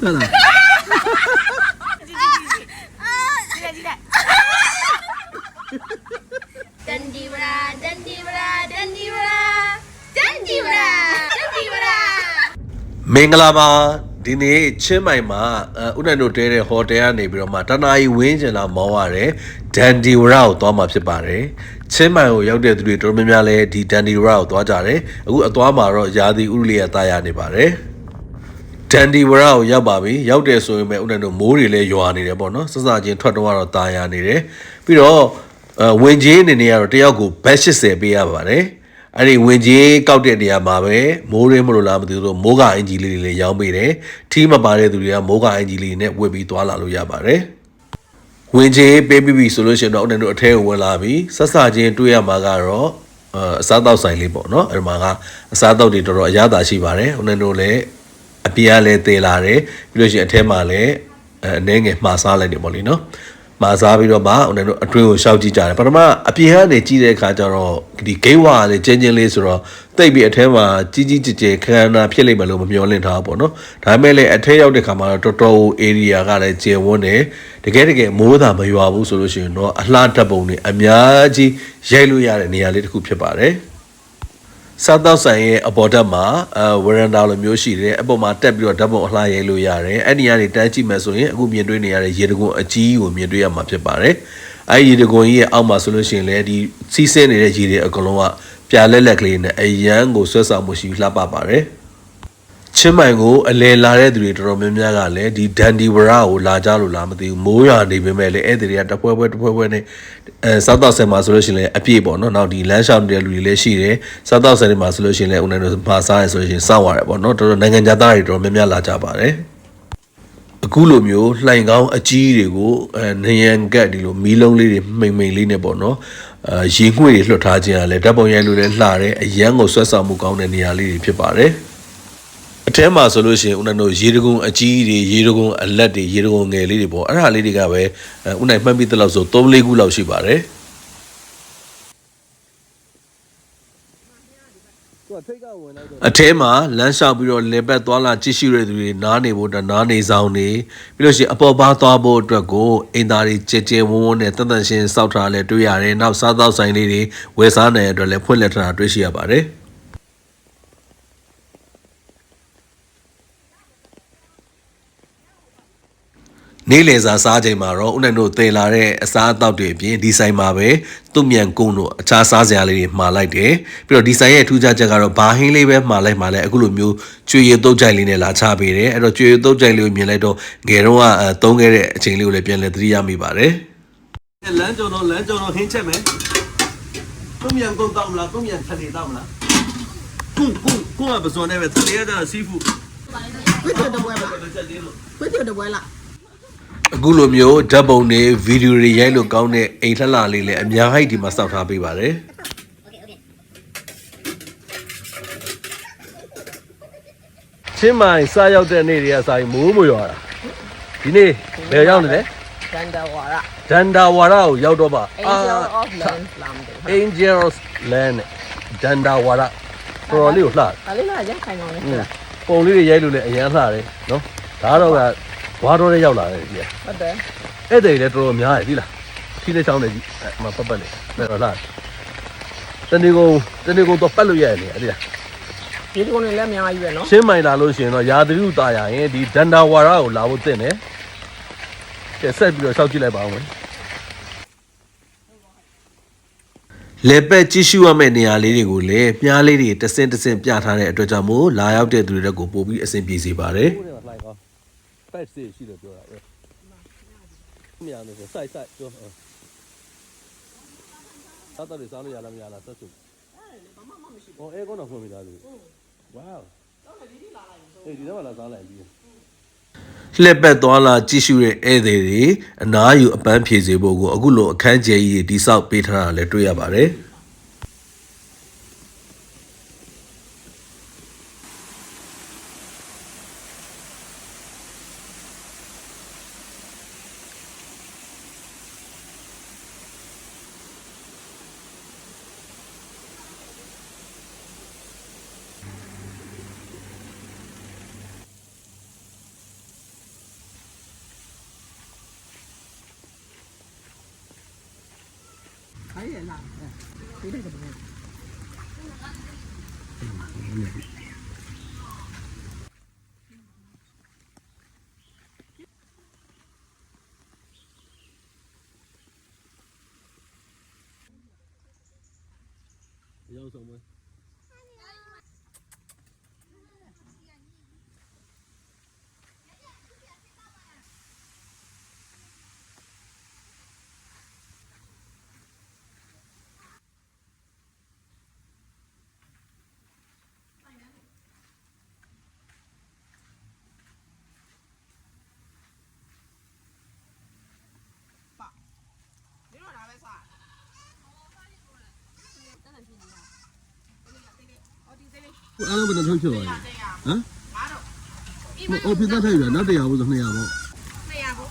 ဟုတ်လားတန်ဒီဗရာတန်ဒီဗရာတန်ဒီဗရာတန်ဒီဗရာတန်ဒီဗရာမင်္ဂလာပါဒီနေ့ချင်းမိုင်မှာအဲဥဒ္ဒန်တို့တဲတဲ့ဟိုတယ်ကနေပြီးတော့မှတနာရီဝင်းကျင်လာမောင်းရတယ်ဒန်ဒီဝရာကိုသွားမှာဖြစ်ပါတယ်ချင်းမိုင်ကိုရောက်တဲ့သူတွေတော်တော်များများလည်းဒီဒန်ဒီဝရာကိုသွားကြတယ်အခုအသွားမှာတော့ယာဒီဥရလီယာတာယာနေပါတယ် ဒန်ဒီဝရာကိုရောက်ပါပြီရောက်တယ်ဆိုရင်ပဲဥဒ္ဒန်တို့မိုးတွေလည်းရွာနေတယ်ပေါ့နော်စစချင်းထွက်တော့ကတော့တာယာနေတယ်ပြီးတော့အဲဝင်ကြီးအနေနဲ့ကတော့တယောက်ကိုဘတ်80ပေးရပါတယ်အဲ့ဒီဝင်ကြီးကောက်တဲ့နေရာမှာပဲမိုးရင်းမလို့လားမသိဘူးဆိုမိုးကအင်ဂျီလေးတွေလည်းရောင်းပေးတယ်ထီးမပါတဲ့သူတွေကမိုးကအင်ဂျီလေးနဲ့ဝတ်ပြီးသွားလာလို့ရပါတယ်ဝင်ကြီးပေးပြီးပြီဆိုလို့ရှိရင်တော့ဥဒ္ဒန်တို့အထဲကိုဝင်လာပြီဆက်စချင်းတွေ့ရမှာကတော့အဲအစားတောက်ဆိုင်လေးပေါ့နော်အဲ့ဒီမှာကအစားတောက်တွေတော်တော်အရသာရှိပါတယ်ဥဒ္ဒန်တို့လည်း အပြားလည်းသေလာတယ်ပြီးလို့ရှိရင်အထဲမှာလည်းအဲအနေငယ်မှားစားလိုက်တယ်ပေါ့လေနော်မှားစားပြီးတော့မှဦးနေတို့အတွင်းကိုရှောက်ကြည့်ကြတယ်ပထမအပြင်ကနေကြည့်တဲ့အခါကျတော့ဒီဂိမ်းဝါကလည်းကျင်းချင်းလေးဆိုတော့တိတ်ပြီးအထဲမှာကြီးကြီးကျယ်ကျယ်ခန်းနာဖြစ်လိမ့်မယ်လို့မမျှော်လင့်ထားဘူးပေါ့နော်ဒါပေမဲ့လည်းအထဲရောက်တဲ့ခါမှာတော့တော်တော် area ကလည်းကျယ်ဝန်းတယ်တကယ်တကယ်မိုးသာမရွာဘူးဆိုလို့ရှိရင်တော့အလှတက်ပုံတွေအများကြီးရိုက်လို့ရတဲ့နေရာလေးတစ်ခုဖြစ်ပါတယ် စားတောက်ဆိုင်ရဲ့အပေါ်ဓာတ်မှာအဲဝရန်ဒါလိုမျိုးရှိတယ်အပေါ်မှာတက်ပြီးတော့ဓာတ်ပုံအလှရိုက်လို့ရတယ်အဲ့ဒီကနေတန်းကြည့်မယ်ဆိုရင်အခုမြင်တွေ့နေရတဲ့ရေတကွန်အကြီးကိုမြင်တွေ့ရမှာဖြစ်ပါတယ်အဲ့ဒီရေတကွန်ကြီးရဲ့အောက်မှာဆိုလို့ရှိရင်လည်းဒီစီးဆင်းနေတဲ့ရေတွေအကုန်လုံးကပြာလက်လက်ကလေးနဲ့အရန်ကိုဆွဲဆောင်မှုရှိလှပပါတယ် ချင်းမိုင်ကိုအလဲလာတဲ့သူတွေတော်တော်များများကလည်းဒီဒန်ဒီဝရာကိုလာကြလို့လားမသိဘူးမိုးရွာနေပေမဲ့လည်းအဲ့ဒီတွေကတပွဲပွဲတပွဲပွဲနဲ့အဲစားတော့ဆယ်မှာဆိုလို့ရှိရင်လည်းအပြည့်ပေါ့နော်နောက်ဒီလမ်းလျှောက်နေတဲ့လူတွေလည်းရှိတယ်စားတော့ဆယ်တွေမှာဆိုလို့ရှိရင်လည်းဦးနေတို့မှာစားရဆိုလို့ရှိရင်စောင့်ရတယ်ပေါ့နော်တော်တော်နိုင်ငံခြားသားတွေတော်တော်များများလာကြပါတယ်အခုလိုမျိုးလှိုင်ကောင်းအကြီးတွေကိုအဲနေရန်ကတ်ဒီလိုမီးလုံးလေးတွေမိန်မိန်လေးနဲ့ပေါ့နော်အဲရေငွေ့တွေလွှတ်ထားခြင်းကလည်းဓာတ်ပုံရိုက်လို့လည်းလှတယ်အရန်ကိုဆွဲဆောင်မှုကောင်းတဲ့နေရာလေးတွေဖြစ်ပါတယ် အထဲမှာဆိုလို့ရှိရင်ဦးနိုင်တို့ရေတကုံအကြီးတွေရေတကုံအလက်တွေရေတကုံငယ်လေးတွေပေါ့အဲ့ဒါလေးတွေကပဲအဲဦးနိုင်မှတ်ပြီးတဲ့လောက်ဆို3 4ခုလောက်ရှိပါတယ်အထဲမှာလမ်းလျှောက်ပြီးတော့လေပတ်သွားလာကြည့်ရှုရတဲ့သူတွေနားနေဖို့အတွက်နားနေဆောင်နေပြီးလို့ရှိရင်အပေါ်ပါသွားဖို့အတွက်ကိုအင်သားတွေကြဲကြဲဝန်းဝန်းနဲ့တန်တန်ရှင်းစောက်ထားလဲတွေ့ရတယ်နောက်စားသောက်ဆိုင်လေးတွေဝယ်စားနေတဲ့အတွက်လည်းဖွင့်လှစ်ထားတာတွေ့ရှိရပါတယ် နေ့လယ်စာစားချိန်မှာတော့ဦးနိုင်တို့တည်လာတဲ့အစားအသောက်တွေအပြင်ဒီဆိုင်မှာပဲသူ့မြန်ကုန်းတို့အခြားစားစရာလေးတွေမှာလိုက်တယ်ပြီးတော့ဒီဆိုင်ရဲ့ထူးခြားချက်ကတော့ဘာဟင်းလေးပဲမှာလိုက်မှာလဲအခုလိုမျိုးကျွေရည်တုတ်ကြိုင်လေးနဲ့လာချပေးတယ်အဲ့တော့ကျွေရည်တုတ်ကြိုင်လေးကိုမြင်လိုက်တော့ငယ်တော့ကအဲသုံးခဲ့တဲ့အချိန်လေးကိုလည်းပြန်လည်သတိရမိပါတယ်လမ်းကြုံတော့လမ်းကြုံတော့ဟင်းချက်မယ်သူ့မြန်ကုန်းတောက်မလားသူ့မြန်ထလေတောက်မလားကုန်းကုန်းကုန်းကပစွန်နဲ့ပဲထလေရတာစီးဖူးဝိတ္တတပွဲပါဝိတ္တတပွဲလား အခုလိုမျိုးဓာတ်ပုံတွေဗီဒီယိုတွေရိုက်လို့ကောင်းတဲ့အိမ်လှလှလေးလည်းအများကြီးဒီမှာစောက်ထားပေးပါတယ်ချင်းမိုင်စားရောက်တဲ့နေ့တွေကစာရင်မိုးမရွာတာဒီနေ့ဘယ်ရောက်နေလဲဒန်ဒဝါရဒန်ဒါဝါရာကိုရောက်တော့ပါ Angel of Land လာမတယ် Angels Land ဒန်ဒါဝါရာတော်တော်လေးကိုလှတယ်ဒါလေးကရက်ခိုင်အောင်လေอืมပုံလေးတွေရိုက်လို့လည်းအရန်လှတယ်နော်ဒါတော့က ဘွားတော်လေးရောက်လာတယ်ဒီကဟုတ်တယ်ဧည့်သည်လည်းတော်တော်များတယ်ဒီလားခီးလေးချောင်းနေကြီးအဲ့မပတ်ပတ်နေတော်တော်လားတနေ့ကုန်တနေ့ကုန်တော့ပတ်လို့ရတယ်လေအဲ့ဒီလားဒီကုန်းလေးလည်းအများကြီးပဲနော်ရှင်းမိုင်လာလို့ရှိရင်တော့ယာသရုတာရရင်ဒီဒန္တာဝါရကိုလာဖို့တင်တယ်ကဲဆက်ပြီးတော့ရှောက်ကြည့်လိုက်ပါဦးမယ်လေပက်ကြည့်ရှုရမယ့်နေရာလေးတွေကိုလည်းမြားလေးတွေတဆင့်တဆင့်ပြထားတဲ့အတွက်ကြောင့်မို့လာရောက်တဲ့သူတွေတက်ကိုပို့ပြီးအဆင်ပြေစေပါတယ် ပက်စီရှိတယ်ပြောတာ။မြန်လို့ဆိုစိုက်စိုက်ပြော။စားတော့စားလို့ရလားမရလားသက်စု။ဘာမှမရှိဘူး။ဟောအဲကောတော့ဖွင့်မိသားစု။ဝေါ။အေးဒီတော့လာစားလိုက်ပြီး။လှက်ပက်သွားလာကြည့်ရှုတဲ့ဧည့်သည်တွေအနားယူအပန်းဖြေစေဖို့ကိုအခုလိုအခန်းကျယ်ကြီးတွေတိဆောက်ပေးထားတာလည်းတွေ့ရပါတယ်။ ရဲ့လာဒီတဲ့တပွဲရောက်ဆုံးပဲဒီ အားလုံးဘယ်နှထုတ်ဖြစ်သွားလဲဟမ်ငါတော့ဟိုပြသက်ထိုက်ပြီနောက်100ဘူးဆို200ပေါ့ 200ဘူး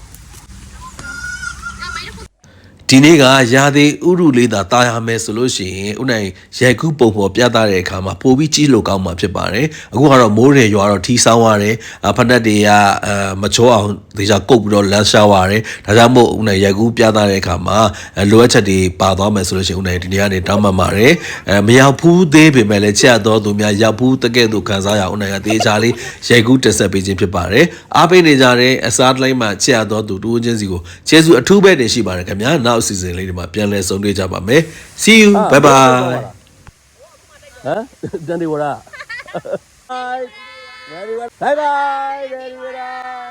ဒီနေ့ကရာသီဥရုလေးသာတာယာမယ်ဆိုလို့ရှိရင်ဥနိုင်ရိုက်ကူးပုံပေါ်ပြသတဲ့အခါမှာပိုပြီးကြီးလို့ကောင်းမှာဖြစ်ပါတယ်အခုကတော့မိုးရေရွာတော့ထီဆောင်းရတယ်အဖက်တက်တွေကအဲမချောအောင်ဒေချာကုတ်ပြီးတော့လမ်းရှားရတယ်ဒါကြောင့်မို့ဥနိုင်ရိုက်ကူးပြသတဲ့အခါမှာအဲလိုအပ်ချက်တွေပါသွားမယ်ဆိုလို့ရှိရင်ဥနိုင်ဒီနေ့ကနေတောင်းပန်ပါတယ်အဲမရောက်ဘူးသေးပေမဲ့လည်းချက်တော်သူများရောက်ဘူးတကဲ့သို့ခံစားရအောင်ဥနိုင်ကဒေချာလေးရိုက်ကူးတက်ဆက်ပေးခြင်းဖြစ်ပါတယ်အားပေးနေကြတဲ့အစားတိုင်းမှာချက်တော်သူတူချင်းစီကိုကျေးဇူးအထူးပဲတင်ရှိပါတယ်ခင်ဗျာနောက်အစီအစဉ်လေးတွေမှာပြန်လည်ဆုံတွေ့ကြပါမယ် see you bye bye ဟမ်တန်ဒီဝရ bye very well bye bye very well